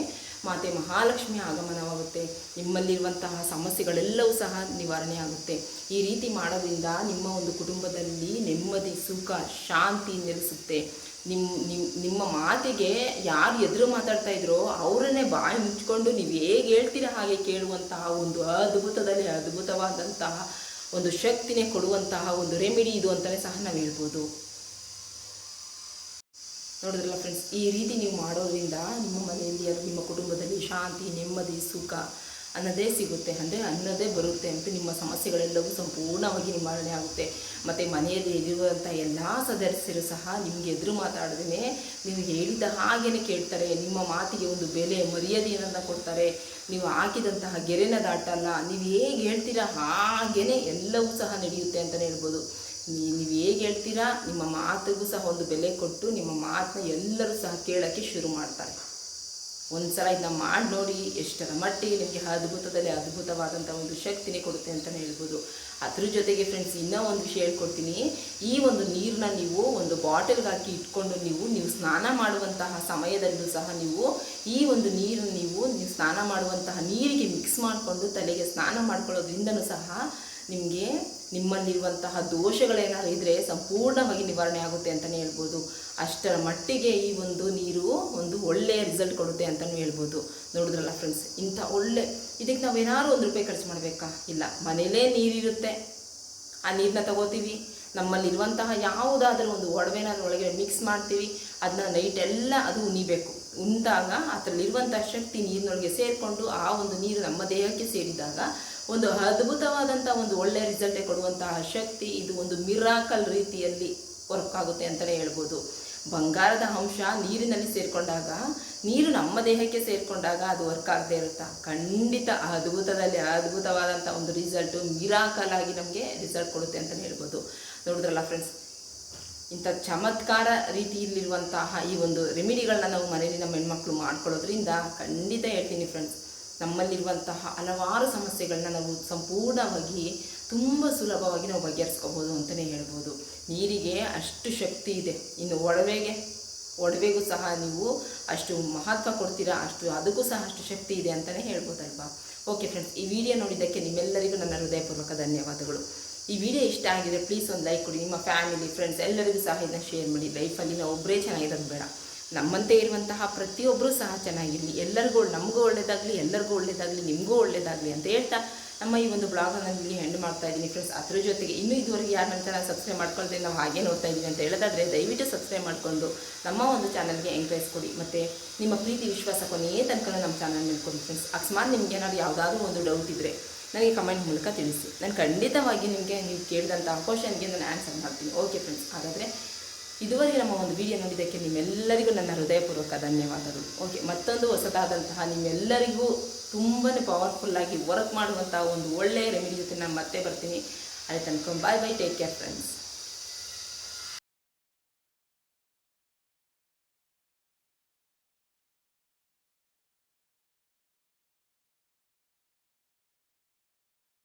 ಮಾತೆ ಮಹಾಲಕ್ಷ್ಮಿ ಆಗಮನವಾಗುತ್ತೆ. ನಿಮ್ಮಲ್ಲಿರುವಂತಹ ಸಮಸ್ಯೆಗಳೆಲ್ಲವೂ ಸಹ ನಿವಾರಣೆ ಆಗುತ್ತೆ ಈ ರೀತಿ ಮಾಡೋದ್ರಿಂದ ನಿಮ್ಮ ಒಂದು ಕುಟುಂಬದಲ್ಲಿ ನೆಮ್ಮದಿ, ಸುಖ, ಶಾಂತಿ ನೆಲೆಸುತ್ತೆ. ನಿಮ್ಮ ನಿಮ್ಮ ನಿಮ್ಮ ಮಾತಿಗೆ ಯಾರು ಎದುರು ಮಾತಾಡ್ತಾ ಇದ್ರೋ ಅವರನ್ನೇ ಬಾಯಿ ಮುಚ್ಕೊಂಡು ನೀವು ಹೇಗೆ ಹೇಳ್ತೀರಾ ಹಾಗೆ ಕೇಳುವಂತಹ ಒಂದು ಅದ್ಭುತದಲ್ಲಿ ಅದ್ಭುತವಾದಂತಹ ಒಂದು ಶಕ್ತಿನೇ ಕೊಡುವಂತಹ ಒಂದು ರೆಮಿಡಿ ಇದು ಅಂತಲೇ ಸಹ ನಾವು ಹೇಳ್ಬೋದು. ನೋಡಿದ್ರಲ್ಲ ಫ್ರೆಂಡ್ಸ್ ಈ ರೀತಿ ನೀವು ಮಾಡೋದ್ರಿಂದ ನಿಮ್ಮ ಮನೆಯಲ್ಲಿ ಅದು ನಿಮ್ಮ ಕುಟುಂಬದಲ್ಲಿ ಶಾಂತಿ, ನೆಮ್ಮದಿ, ಸುಖ ಅನ್ನೋದೇ ಸಿಗುತ್ತೆ. ಅಂದರೆ ಅನ್ನೋದೇ ಬರುತ್ತೆ ಅಂತ ನಿಮ್ಮ ಸಮಸ್ಯೆಗಳೆಲ್ಲವೂ ಸಂಪೂರ್ಣವಾಗಿ ನಿವಾರಣೆ ಆಗುತ್ತೆ. ಮತ್ತು ಮನೆಯಲ್ಲಿ ಇರುವಂಥ ಎಲ್ಲ ಸದಸ್ಯರು ಸಹ ನಿಮಗೆ ಎದುರು ಮಾತಾಡದೇ ನೀವು ಹೇಳಿದ ಹಾಗೇನೆ ಕೇಳ್ತಾರೆ. ನಿಮ್ಮ ಮಾತಿಗೆ ಒಂದು ಬೆಲೆ, ಮರ್ಯಾದೆಯನ್ನು ಕೊಡ್ತಾರೆ. ನೀವು ಹಾಕಿದಂತಹ ಗೆರೆನ ದಾಟಲ್ಲ. ನೀವು ಹೇಗೆ ಹೇಳ್ತೀರಾ ಹಾಗೇ ಎಲ್ಲವೂ ಸಹ ನಡೆಯುತ್ತೆ ಅಂತಲೇ ಹೇಳ್ಬೋದು. ನೀವು ಹೇಗೆ ಹೇಳ್ತೀರಾ? ನಿಮ್ಮ ಮಾತಿಗೂ ಸಹ ಒಂದು ಬೆಲೆ ಕೊಟ್ಟು ನಿಮ್ಮ ಮಾತನ್ನ ಎಲ್ಲರೂ ಸಹ ಕೇಳೋಕ್ಕೆ ಶುರು ಮಾಡ್ತಾರೆ. ಒಂದು ಸಲ ಇದನ್ನ ಮಾಡಿ ನೋಡಿ, ಎಷ್ಟರ ಮಟ್ಟಿಗೆ ನಿಮಗೆ ಅದ್ಭುತದಲ್ಲಿ ಅದ್ಭುತವಾದಂಥ ಒಂದು ಶಕ್ತಿನೇ ಕೊಡುತ್ತೆ ಅಂತಲೇ ಹೇಳ್ಬೋದು. ಅದ್ರ ಜೊತೆಗೆ ಫ್ರೆಂಡ್ಸ್ ಇನ್ನೂ ಒಂದು ವಿಷಯ ಹೇಳ್ಕೊಡ್ತೀನಿ. ಈ ಒಂದು ನೀರನ್ನ ನೀವು ಒಂದು ಬಾಟಲ್ಗೆ ಹಾಕಿ ಇಟ್ಕೊಂಡು ನೀವು ನೀವು ಸ್ನಾನ ಮಾಡುವಂತಹ ಸಮಯದಲ್ಲೂ ಸಹ ನೀವು ಈ ಒಂದು ನೀರನ್ನು ನೀವು ನೀವು ಸ್ನಾನ ಮಾಡುವಂತಹ ನೀರಿಗೆ ಮಿಕ್ಸ್ ಮಾಡಿಕೊಂಡು ತಲೆಗೆ ಸ್ನಾನ ಮಾಡ್ಕೊಳ್ಳೋದ್ರಿಂದನೂ ಸಹ ನಿಮಗೆ ನಿಮ್ಮಲ್ಲಿರುವಂತಹ ದೋಷಗಳೇನಾದ್ರು ಇದ್ದರೆ ಸಂಪೂರ್ಣವಾಗಿ ನಿವಾರಣೆ ಆಗುತ್ತೆ ಅಂತಲೇ ಹೇಳ್ಬೋದು. ಅಷ್ಟರ ಮಟ್ಟಿಗೆ ಈ ಒಂದು ನೀರು ಒಂದು ಒಳ್ಳೆಯ ರಿಸಲ್ಟ್ ಕೊಡುತ್ತೆ ಅಂತಲೂ ಹೇಳ್ಬೋದು. ನೋಡಿದ್ರಲ್ಲ ಫ್ರೆಂಡ್ಸ್ ಇಂಥ ಒಳ್ಳೆ, ಇದಕ್ಕೆ ನಾವು ಏನಾದ್ರು ಒಂದು ರೂಪಾಯಿ ಖರ್ಚು ಮಾಡಬೇಕಾ? ಇಲ್ಲ, ಮನೇಲೇ ನೀರಿರುತ್ತೆ. ಆ ನೀರನ್ನ ತಗೋತೀವಿ. ನಮ್ಮಲ್ಲಿರುವಂತಹ ಯಾವುದಾದ್ರೂ ಒಂದು ಒಡವೆನ ಒಳಗೆ ಮಿಕ್ಸ್ ಮಾಡ್ತೀವಿ. ಅದನ್ನ ನೈಟ್ ಎಲ್ಲ ಅದು ಉಣಿಬೇಕು. ಉಂದಾಗ ಅದರಲ್ಲಿರುವಂತಹ ಶಕ್ತಿ ನೀರಿನೊಳಗೆ ಸೇರಿಕೊಂಡು ಆ ಒಂದು ನೀರು ನಮ್ಮ ದೇಹಕ್ಕೆ ಸೇರಿದಾಗ ಒಂದು ಅದ್ಭುತವಾದಂಥ ಒಂದು ಒಳ್ಳೆಯ ರಿಸಲ್ಟೇ ಕೊಡುವಂತಹ ಶಕ್ತಿ, ಇದು ಒಂದು ಮಿರಾಕಲ್ ರೀತಿಯಲ್ಲಿ ವರ್ಕ್ ಆಗುತ್ತೆ ಅಂತಲೇ ಹೇಳ್ಬೋದು. ಬಂಗಾರದ ಅಂಶ ನೀರಿನಲ್ಲಿ ಸೇರಿಕೊಂಡಾಗ, ನೀರು ನಮ್ಮ ದೇಹಕ್ಕೆ ಸೇರಿಕೊಂಡಾಗ ಅದು ವರ್ಕ್ ಆಗದೆ ಇರುತ್ತಾ? ಖಂಡಿತ ಅದ್ಭುತದಲ್ಲಿ ಅದ್ಭುತವಾದಂಥ ಒಂದು ರಿಸಲ್ಟು ಮಿರಾಕಲ್ ಆಗಿ ನಮಗೆ ರಿಸಲ್ಟ್ ಕೊಡುತ್ತೆ ಅಂತಲೇ ಹೇಳ್ಬೋದು. ನೋಡಿದ್ರಲ್ಲ ಫ್ರೆಂಡ್ಸ್ ಇಂಥ ಚಮತ್ಕಾರ ರೀತಿಯಲ್ಲಿರುವಂತಹ ಈ ಒಂದು ರೆಮಿಡಿಗಳನ್ನ ನಾವು ಮನೆಯಲ್ಲಿ ನಮ್ಮ ಹೆಣ್ಮಕ್ಳು ಮಾಡ್ಕೊಳ್ಳೋದ್ರಿಂದ ಖಂಡಿತ ಹೇಳ್ತೀನಿ ಫ್ರೆಂಡ್ಸ್ ನಮ್ಮಲ್ಲಿರುವಂತಹ ಹಲವಾರು ಸಮಸ್ಯೆಗಳನ್ನ ನಾವು ಸಂಪೂರ್ಣವಾಗಿ ತುಂಬ ಸುಲಭವಾಗಿ ನಾವು ಬಗೆಹರಿಸ್ಕೋಬೋದು ಅಂತಲೇ ಹೇಳ್ಬೋದು. ನೀರಿಗೆ ಅಷ್ಟು ಶಕ್ತಿ ಇದೆ. ಇನ್ನು ಒಡವೆಗೆ, ಒಡವೆಗೂ ಸಹ ನೀವು ಅಷ್ಟು ಮಹತ್ವ ಕೊಡ್ತೀರಾ, ಅಷ್ಟು ಅದಕ್ಕೂ ಸಹ ಅಷ್ಟು ಶಕ್ತಿ ಇದೆ ಅಂತಲೇ ಹೇಳ್ಬೋದಲ್ವಾ? ಓಕೆ ಫ್ರೆಂಡ್ಸ್ ಈ ವಿಡಿಯೋ ನೋಡಿದ್ದಕ್ಕೆ ನಿಮ್ಮೆಲ್ಲರಿಗೂ ನನ್ನ ಹೃದಯಪೂರ್ವಕ ಧನ್ಯವಾದಗಳು. ಈ ವಿಡಿಯೋ ಇಷ್ಟ ಆಗಿದೆ ಪ್ಲೀಸ್ ಒಂದು ಲೈಕ್ ಕೊಡಿ. ನಿಮ್ಮ ಫ್ಯಾಮಿಲಿ ಫ್ರೆಂಡ್ಸ್ ಎಲ್ಲರಿಗೂ ಸಹ ಇದನ್ನ ಶೇರ್ ಮಾಡಿ. ಲೈಫಲ್ಲಿ ನಾವು ಒಬ್ಬರೇ ಚೆನ್ನಾಗಿರೋದು ಬೇಡ. ನಮ್ಮಂತೆ ಇರುವಂತಹ ಪ್ರತಿಯೊಬ್ಬರೂ ಸಹ ಚೆನ್ನಾಗಿರಲಿ. ಎಲ್ಲರಿಗೂ ನಮಗೂ ಒಳ್ಳೆಯದಾಗಲಿ ಎಲ್ಲರಿಗೂ ಒಳ್ಳೆಯದಾಗಲಿ ನಿಮಗೂ ಒಳ್ಳೇದಾಗಲಿ ಅಂತ ಹೇಳ್ತಾ ನಮ್ಮ ಈ ಒಂದು ಬ್ಲಾಗನ್ನು ಇಲ್ಲಿ ಹೆಂಡ್ ಮಾಡ್ತಾ ಇದ್ದೀನಿ ಫ್ರೆಂಡ್ಸ್ ಅದ್ರ ಜೊತೆಗೆ ಇನ್ನೂ ಇದುವರೆಗೆ ಯಾರು ನನ್ನ ಚಾನಲ್ ಸಬ್ಸ್ಕ್ರೈಬ್ ಮಾಡ್ಕೊಳ್ತೀವಿ ನಾವು ಹಾಗೆ ನೋಡ್ತಾ ಇದ್ದೀವಿ ಅಂತ ಹೇಳೋದಾದರೆ ದಯವಿಟ್ಟು ಸಬ್ಸ್ಕ್ರೈಬ್ ಮಾಡಿಕೊಂಡು ನಮ್ಮ ಒಂದು ಚಾನಲ್ಗೆ ಎಂಕರೇಜ್ ಕೊಡಿ. ಮತ್ತು ನಿಮ್ಮ ಪ್ರೀತಿ, ವಿಶ್ವಾಸ ಕೊನೆಯೇ ತನಕ ನಮ್ಮ ಚಾನಲ್ ಮೇಲೆ ಕೊಡಿ ಫ್ರೆಂಡ್ಸ್ ಅಕಸ್ಮಾತ್ ನಿಮ್ಗೆ ಏನಾದ್ರು ಯಾವುದಾದ್ರೂ ಒಂದು ಡೌಟ್ ಇದ್ದರೆ ನನಗೆ ಕಮೆಂಟ್ ಮೂಲಕ ತಿಳಿಸಿ. ನಾನು ಖಂಡಿತವಾಗಿ ನಿಮಗೆ ನೀವು ಕೇಳಿದಂಥ ಕ್ವಶನ್ಗೆ ನಾನು ಆನ್ಸರ್ ಮಾಡ್ತೀನಿ. ಓಕೆ ಫ್ರೆಂಡ್ಸ್ ಹಾಗಾದರೆ ಇದುವರೆಗೆ ನಮ್ಮ ಒಂದು ವಿಡಿಯೋ ನೋಡಿದ್ದಕ್ಕೆ ನಿಮ್ಮೆಲ್ಲರಿಗೂ ನನ್ನ ಹೃದಯಪೂರ್ವಕ ಧನ್ಯವಾದಗಳು. ಓಕೆ ಮತ್ತೊಂದು ಹೊಸದಾದಂತಹ ನಿಮ್ಮೆಲ್ಲರಿಗೂ ತುಂಬಾ ಪವರ್ಫುಲ್ಲಾಗಿ ವರ್ಕ್ ಮಾಡುವಂತಹ ಒಂದು ಒಳ್ಳೆಯ ರೆಮಿಡಿ ಜೊತೆ ನಾನು ಮತ್ತೆ ಬರ್ತೀನಿ. ಅಲ್ಲಿ ತನಕ bye bye take care friends